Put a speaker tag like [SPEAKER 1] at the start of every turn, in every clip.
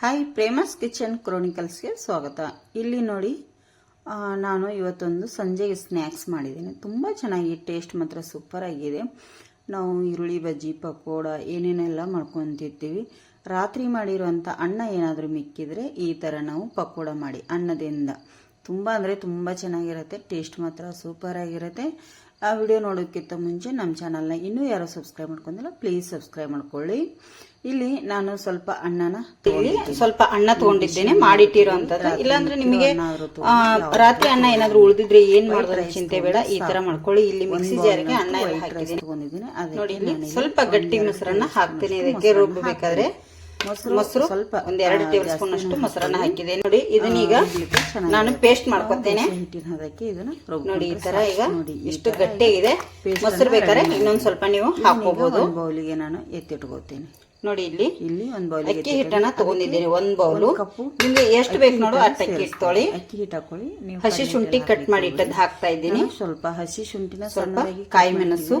[SPEAKER 1] Hi Prema's kitchen ಕ್ರೋನಿಕಲ್ಸ್ಗೆ ಸ್ವಾಗತ. ಇಲ್ಲಿ ನೋಡಿ ನಾನು ಇವತ್ತೊಂದು ಸಂಜೆಗೆ ಸ್ನ್ಯಾಕ್ಸ್ ಮಾಡಿದ್ದೀನಿ. ತುಂಬ ಚೆನ್ನಾಗಿ ಟೇಸ್ಟ್ ಮಾತ್ರ ಸೂಪರ್ ಆಗಿದೆ. ನಾವು ಈರುಳ್ಳಿ, ಬಜ್ಜಿ, ಪಕೋಡ ಏನೇನೆಲ್ಲ ಮಾಡ್ಕೊತಿರ್ತೀವಿ. ರಾತ್ರಿ ಮಾಡಿರುವಂಥ ಅನ್ನ ಏನಾದರೂ ಮಿಕ್ಕಿದ್ರೆ ಈ ಥರ ನಾವು ಪಕೋಡ ಮಾಡಿ ಅನ್ನದಿಂದ. ತುಂಬ ಅಂದರೆ ತುಂಬ ಚೆನ್ನಾಗಿರುತ್ತೆ ಟೇಸ್ಟ್ ಮಾತ್ರ ಸೂಪರ್ ಆಗಿರುತ್ತೆ. ಆ ವಿಡಿಯೋ ನೋಡೋಕ್ಕಿಂತ ಮುಂಚೆ ನಮ್ಮ ಚಾನಲ್ನ ಇನ್ನೂ ಯಾರೋ ಸಬ್ಸ್ಕ್ರೈಬ್ ಮಾಡ್ಕೊಂಡಿಲ್ಲ ಪ್ಲೀಸ್ ಸಬ್ಸ್ಕ್ರೈಬ್ ಮಾಡ್ಕೊಳ್ಳಿ. ಇಲ್ಲಿ ನಾನು ಸ್ವಲ್ಪ ಅಣ್ಣನ
[SPEAKER 2] ಸ್ವಲ್ಪ ಅಣ್ಣ ತಗೊಂಡಿದ್ದೇನೆ ಮಾಡಿಟ್ಟಿರುವಂತದ್ದು ಇಲ್ಲಾಂದ್ರೆ ನಿಮಗೆ ರಾತ್ರಿ ಅನ್ನ ಏನಾದ್ರು ಉಳಿದಿದ್ರೆ ಏನ್ ಮಾಡಿದ್ರೆ ಚಿಂತೆ ಬೇಡ ಈ ತರ ಮಾಡ್ಕೊಳ್ಳಿ. ಇಲ್ಲಿ ಮಿಕ್ಸಿ ಜಾರಿಗೆ ಅನ್ನ ಹಾಕಿದ್ದೀನಿ. ನೋಡಿ ಇಲ್ಲಿ ಸ್ವಲ್ಪ ಗಟ್ಟಿ ಮೊಸರನ್ನ ಹಾಕ್ತೀನಿ. ಇದಕ್ಕೆ ರುಬ್ಬಬೇಕಾದ್ರೆ ಮೊಸರು ಸ್ವಲ್ಪ ಒಂದ್ ಎರಡು ಟೇಬಲ್ ಸ್ಪೂನ್ ಅಷ್ಟು ಮೊಸರನ್ನ ಹಾಕಿದೆ. ನೋಡಿ ಇದನ್ನೀಗ ನಾನು ಪೇಸ್ಟ್ ಮಾಡ್ಕೊತೇನೆ. ನೋಡಿ ಈ ತರ ಈಗ ಇಷ್ಟು ಗಟ್ಟಿಯಾಗಿದೆ ಮೊಸರು ಬೇಕಾದ್ರೆ ಇನ್ನೊಂದ್ ಸ್ವಲ್ಪ ನೀವು ಹಾಕೋಬಹುದು
[SPEAKER 1] ಬೌಲಿಗೆ ನಾನು ಎತ್ತಿಟ್ಕೋತೇನೆ.
[SPEAKER 2] ನೋಡಿ ಇಲ್ಲಿ
[SPEAKER 1] ಇಲ್ಲಿ ಒಂದು ಬೌಲ್
[SPEAKER 2] ಅಕ್ಕಿ ಹಿಟ್ಟನ್ನ ತಗೊಂಡಿದ್ದೀನಿ ಒಂದ್ ಬೌಲ್. ನಿಮ್ಗೆ ಎಷ್ಟು ಬೇಕು ನೋಡು ಅಷ್ಟು ಅಕ್ಕಿ ಹಿಟ್ಟು ತೊಳಿ
[SPEAKER 1] ಅಕ್ಕಿ ಹಿಟ್ಟು ಹಾಕೊಳ್ಳಿ ನೀವು
[SPEAKER 2] ಹಸಿ ಶುಂಠಿ ಕಟ್ ಮಾಡಿ ಇಟ್ಟದ್ ಹಾಕ್ತಾ ಇದ್ದೀನಿ.
[SPEAKER 1] ಸ್ವಲ್ಪ ಹಸಿ ಶುಂಠಿನ
[SPEAKER 2] ಸ್ವಲ್ಪ ಕಾಯಿ ಮೆಣಸು.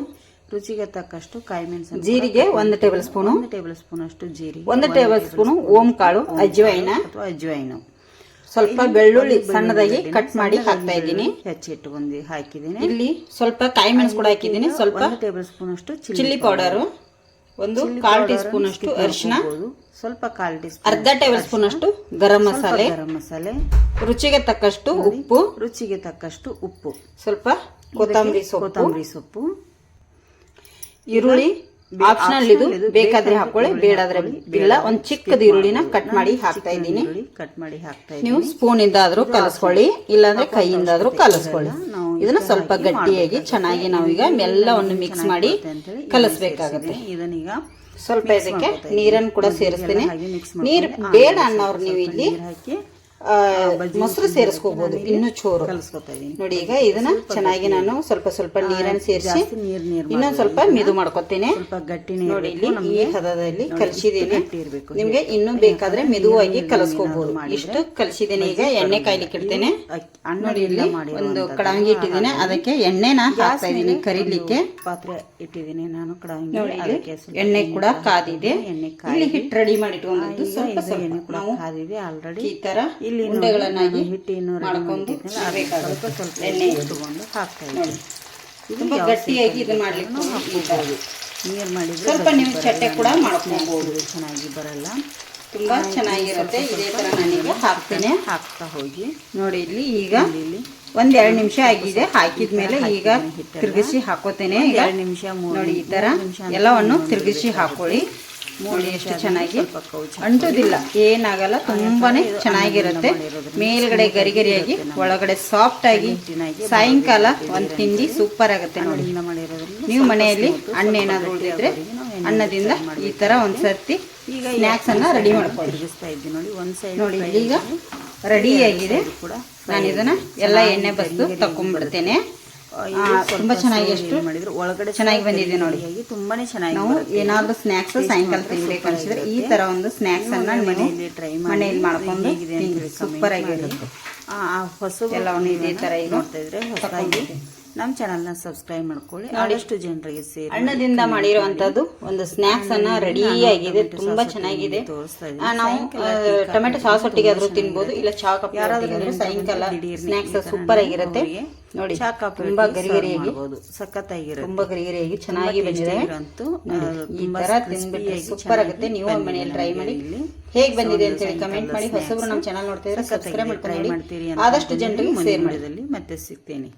[SPEAKER 1] ರುಚಿಗೆ ತಕ್ಕಷ್ಟು ಕಾಯಿ ಮೆಣಸು
[SPEAKER 2] ಜೀರಿಗೆ ಒಂದು ಟೇಬಲ್ ಸ್ಪೂನು.
[SPEAKER 1] ಒಂದು ಟೇಬಲ್ ಸ್ಪೂನ್ ಅಷ್ಟು ಜೀರಿಗೆ.
[SPEAKER 2] ಒಂದು ಟೇಬಲ್ ಸ್ಪೂನು ಓಂ ಕಾಳು ಅಜ್ವೈನ
[SPEAKER 1] ಅಥವಾ ಅಜ್ವೈನು
[SPEAKER 2] ಸ್ವಲ್ಪ ಬೆಳ್ಳುಳ್ಳಿ ಸಣ್ಣದಾಗಿ ಕಟ್ ಮಾಡಿ ಹಾಕ್ತಾ ಇದ್ದೀನಿ.
[SPEAKER 1] ಹೆಚ್ಚಿಟ್ಟುಕೊಂಡು ಹಾಕಿದ್ದೀನಿ.
[SPEAKER 2] ಇಲ್ಲಿ ಸ್ವಲ್ಪ ಕಾಯಿ ಮೆಣಸು ಕೂಡ ಹಾಕಿದ್ದೀನಿ. ಸ್ವಲ್ಪ
[SPEAKER 1] ಟೇಬಲ್ ಸ್ಪೂನ್ ಅಷ್ಟು ಚಿಲ್ಲಿ
[SPEAKER 2] ಪೌಡರ್ ಒಂದು ಕಾಲ್ ಟೀ ಸ್ಪೂನ್ ಅಷ್ಟು ಅರಿಶಿನ.
[SPEAKER 1] ಸ್ವಲ್ಪ ಕಾಲ್ ಟೀ ಸ್ಪೂನ್
[SPEAKER 2] ಅರ್ಧ ಟೇಬಲ್ ಸ್ಪೂನ್ ಅಷ್ಟು ಗರಂ ಮಸಾಲೆ.
[SPEAKER 1] ಗರಂ ಮಸಾಲೆ.
[SPEAKER 2] ರುಚಿಗೆ ತಕ್ಕಷ್ಟು ಉಪ್ಪು.
[SPEAKER 1] ರುಚಿಗೆ ತಕ್ಕಷ್ಟು ಉಪ್ಪು.
[SPEAKER 2] ಸ್ವಲ್ಪ ಕೊತ್ತಂಬರಿ ಸೊಪ್ಪು.
[SPEAKER 1] ಕೊತ್ತಂಬರಿ ಸೊಪ್ಪು.
[SPEAKER 2] ಈರುಳ್ಳಿ ಆಪ್ಷನಲ್ ಇದು ಬೇಕಾದ್ರೆ ಹಾಕೊಳ್ಳಿ ಬೇಡಾದ್ರೆ ಇಲ್ಲ ಒಂದ್ ಚಿಕ್ಕದ ಈರುಳ್ಳಿನ ಕಟ್ ಮಾಡಿ ಹಾಕ್ತಾ ಇದ್ದೀನಿ
[SPEAKER 1] ಕಟ್ ಮಾಡಿ ಹಾಕ್ತಾ
[SPEAKER 2] ನೀವು ಸ್ಪೂನ್ ಇಂದಾದ್ರೂ ಕಲಸ್ಕೊಳ್ಳಿ ಇಲ್ಲಾಂದ್ರೆ ಕೈಯಿಂದಾದ್ರೂ ಕಲಸ್ಕೊಳ್ಳಿ. ಇದನ್ನ ಸ್ವಲ್ಪ ಗಟ್ಟಿಯಾಗಿ ಚೆನ್ನಾಗಿ ನಾವೀಗ ಎಲ್ಲವನ್ನು ಮಿಕ್ಸ್ ಮಾಡಿ ಕಲಸ್ಬೇಕಾಗತ್ತೆ.
[SPEAKER 1] ಇದನ್ನೀಗ
[SPEAKER 2] ಸ್ವಲ್ಪ ಇದಕ್ಕೆ ನೀರನ್ನು ಕೂಡ ಸೇರಿಸ್ತೀನಿ. ನೀರ್ ಬೇಡ ಅನ್ನೋರು ನೀವು ಇಲ್ಲಿ ಮೊಸರು ಸೇರಿಸ್ಕೋಬಹುದು ಇನ್ನು ಚೋರು. ನೋಡಿ ಈಗ ಇದನ್ನ ಚೆನ್ನಾಗಿ ನಾನು ಸ್ವಲ್ಪ ಸ್ವಲ್ಪ ನೀರನ್ನು ಸೇರಿಸಿ ಇನ್ನೊಂದ್ ಸ್ವಲ್ಪ ಮಿದು ಮಾಡ್ಕೊತೀನಿ. ನೋಡಿ ಇಲ್ಲಿ ಈ ಹದದಲ್ಲಿ
[SPEAKER 1] ಕಲಸಿದೇನೆ.
[SPEAKER 2] ನಿಮ್ಗೆ ಇನ್ನು ಬೇಕಾದ್ರೆ ಮೆದುವಾಗಿ ಕಲಸ್ಕೋಬಹುದು ಇಷ್ಟು ಕಲಸಿದೇನೆ ಈಗ ಎಣ್ಣೆ ಕಾಯ್ಲಿಕ್ಕೆ ಇಡ್ತೇನೆ.
[SPEAKER 1] ನೋಡಿ ಇಲ್ಲಿ
[SPEAKER 2] ಒಂದು ಕಡಂಗಿ ಇಟ್ಟಿದ್ದೀನಿ ಅದಕ್ಕೆ ಎಣ್ಣೆನ ಹಾಕ್ತಾ ಇದೀನಿ ಕರಿಲಿಕ್ಕೆ.
[SPEAKER 1] ಪಾತ್ರೆ ಇಟ್ಟಿದ್ದೀನಿ ನಾನು ಕಡಂಗಿ.
[SPEAKER 2] ಎಣ್ಣೆ ಕೂಡ ಕಾದಿದೆ.
[SPEAKER 1] ಎಣ್ಣೆ
[SPEAKER 2] ಇಲ್ಲಿ ಹಿಟ್ಟು ರೆಡಿ ಮಾಡಿ ಇಟ್ಕೊಂಡಿದ್ದು ಸ್ವಲ್ಪ ಸ್ವಲ್ಪ. ನಾವು
[SPEAKER 1] ಕಾದಿದೆ ಆಲ್ರೆಡಿ
[SPEAKER 2] ಈ ತರ
[SPEAKER 1] ಇಲ್ಲಿ
[SPEAKER 2] ಉಂಡೆಗಳನ್ನಾಗಿ
[SPEAKER 1] ನಾನು ಹಿಟ್ಟಿನ
[SPEAKER 2] ಮಾಡ್ಕೊಂಡು.
[SPEAKER 1] ಸ್ವಲ್ಪ ಸ್ವಲ್ಪ
[SPEAKER 2] ಎಣ್ಣೆ
[SPEAKER 1] ಇಟ್ಕೊಂಡು ಹಾಕ್ತಾ ಇದ್ದೀನಿ. ಇದು
[SPEAKER 2] ತುಂಬಾ ಗಟ್ಟಿಯಾಗಿ ಇದು ಮಾಡ್ಲಿಕ್ಕೆ ಈ
[SPEAKER 1] ನೀರು ಮಾಡಿದ್ರೆ
[SPEAKER 2] ಸ್ವಲ್ಪ ನೀವು ಚಟ್ಟೆ ಕೂಡ ಮಾಡ್ಕೊಬಹುದು
[SPEAKER 1] ಇದು ಚೆನ್ನಾಗಿ ಬರಲ್ಲ.
[SPEAKER 2] ತುಂಬಾ ಚೆನ್ನಾಗಿರುತ್ತೆ. ಇದೇ ತರ ನಾನೀಗ ಹಾಕ್ತೇನೆ.
[SPEAKER 1] ಹಾಕ್ತಾ ಹೋಗಿ.
[SPEAKER 2] ನೋಡಿ ಇಲ್ಲಿ ಈಗ
[SPEAKER 1] ಇಲ್ಲಿ
[SPEAKER 2] ಒಂದ್ ಎರಡ್ ನಿಮಿಷ ಆಗಿದೆ. ಹಾಕಿದ್ಮೇಲೆ ಈಗ ತಿರುಗಿಸಿ ಹಾಕೋತೇನೆ
[SPEAKER 1] ಎರಡು ನಿಮಿಷ
[SPEAKER 2] ನೋಡಿ ಈ ತರ ಎಲ್ಲವನ್ನು ತಿರುಗಿಸಿ ಹಾಕೊಳ್ಳಿ. ನೋಡಿ ಎಷ್ಟು ಚೆನ್ನಾಗಿ ಅಂಟೋದಿಲ್ಲ. ಏನಾಗಲ್ಲ ತುಂಬಾನೇ ಚೆನ್ನಾಗಿರುತ್ತೆ. ಮೇಲ್ಗಡೆ ಗರಿ ಗರಿಯಾಗಿ ಒಳಗಡೆ ಸಾಫ್ಟ್ ಆಗಿ ಸಾಯಂಕಾಲ ಒಂದು ತಿಂಡಿ ಸೂಪರ್ ಆಗುತ್ತೆ ನೋಡಿ. ನೀವು ಮನೆಯಲ್ಲಿ ಅಣ್ಣ ಏನಾದ್ರು ಉಳಿದಿದ್ರೆ ಅನ್ನದಿಂದ ಈ ತರ ಒಂದ್ಸರ್ತಿ
[SPEAKER 1] ಈಗ
[SPEAKER 2] ಸ್ನ್ಯಾಕ್ಸ್ ಅನ್ನ ರೆಡಿ ಮಾಡ್ಕೊಂಡು
[SPEAKER 1] ತಿರುಗಿಸ್ತಾ ಇದ್ದೀನಿ ನೋಡಿ ಒಂದ್ ಸೈಡ್
[SPEAKER 2] ನೋಡಿ ಈಗ ರೆಡಿ ಆಗಿದೆ. ನಾನು ಇದನ್ನ ಎಲ್ಲ ಎಣ್ಣೆ ಬಸ್ದು ತಕೊಂಡ್ಬಿಡ್ತೇನೆ. ತುಂಬಾ ಚೆನ್ನಾಗಿ ಎಷ್ಟು
[SPEAKER 1] ಮಾಡಿದ್ರು? ಒಳಗಡೆ
[SPEAKER 2] ಚೆನ್ನಾಗಿ ಬಂದಿದೆ ನೋಡಿ.
[SPEAKER 1] ತುಂಬಾನೇ ಚೆನ್ನಾಗಿ
[SPEAKER 2] ನಾವು ಏನಾದ್ರೂ ಸ್ನಾಕ್ಸ್ ಸಾಯಂಕಾಲ ತಿನ್ಬೇಕು ಅನ್ಸಿದ್ರೆ ಈ ತರ ಒಂದು ಸ್ನಾಕ್ಸ್ ಅನ್ನ
[SPEAKER 1] ಮನೆಯಲ್ಲಿ ಟ್ರೈ
[SPEAKER 2] ಮನೆಯಲ್ಲಿ ಮಾಡ್ಕೊಂಡು ಸೂಪರ್ ಆಗಿರುತ್ತೆ
[SPEAKER 1] ಆ ಹೊಸ
[SPEAKER 2] ಎಲ್ಲವನ್ನು ಇದೇ ತರ ಈಗ
[SPEAKER 1] ನೋಡ್ತಾ ಇದ್ರೆ ಹೊಸದಾಗಿ ನಮ್ಮ ಚಾನಲ್ನ ಸಬ್ಸ್ಕ್ರೈಬ್ ಮಾಡ್ಕೊಳ್ಳಿ. ಆದಷ್ಟು ಜನರಿಗೆ ಸೇರಿ
[SPEAKER 2] ಹಣ್ಣದಿಂದ ಮಾಡಿರುವಂತದ್ದು ಒಂದು ಸ್ನ್ಯಾಕ್ಸ್ ಅನ್ನ ರೆಡಿ ಆಗಿದೆ. ತುಂಬಾ ಚೆನ್ನಾಗಿದೆ. ನಾವು ಟೊಮೆಟೊ ಸಾಸ್ ಒಟ್ಟಿಗೆ ಆದ್ರೂ ತಿನ್ಬೋದು. ಇಲ್ಲ ಚಾ ಕಪ್ ಯಾರಾದ್ರೂ ಸಾಯಂಕಾಲ ಸ್ನ್ಯಾಕ್ಸ್ ಸೂಪರ್ ಆಗಿರುತ್ತೆ. ನೋಡಿ
[SPEAKER 1] ಚಾ ಕಪ್
[SPEAKER 2] ತುಂಬಾ
[SPEAKER 1] ಗರಿಗರಿಯಾಗಿ ಸಖತ್ತಾಗಿರುತ್ತೆ.
[SPEAKER 2] ತುಂಬಾ ಗರಿಗರಿಯಾಗಿ ಚೆನ್ನಾಗಿ ಬಂದಿದೆ.
[SPEAKER 1] ಅಂತೂ
[SPEAKER 2] ಈ ತರ ಸೂಪರ್ ಆಗುತ್ತೆ. ನೀವು ಮನೆಯಲ್ಲಿ ಟ್ರೈ ಮಾಡಿ. ಹೇಗ್ ಬಂದಿದೆ ಅಂತ ಹೇಳಿ ಕಮೆಂಟ್ ಮಾಡಿ. ಹೊಸಬ್ರು ನಮ್ಮ ಚಾನಲ್ ನೋಡ್ತಾ ಇದ್ರೆ ಸಬ್ಸ್ಕ್ರೈಬ್
[SPEAKER 1] ಮಾಡ್ತೀರಿ
[SPEAKER 2] ಆದಷ್ಟು ಜನರಿಗೆ ಶೇರ್
[SPEAKER 1] ಮತ್ತೆ ಸಿಗ್ತೇನೆ.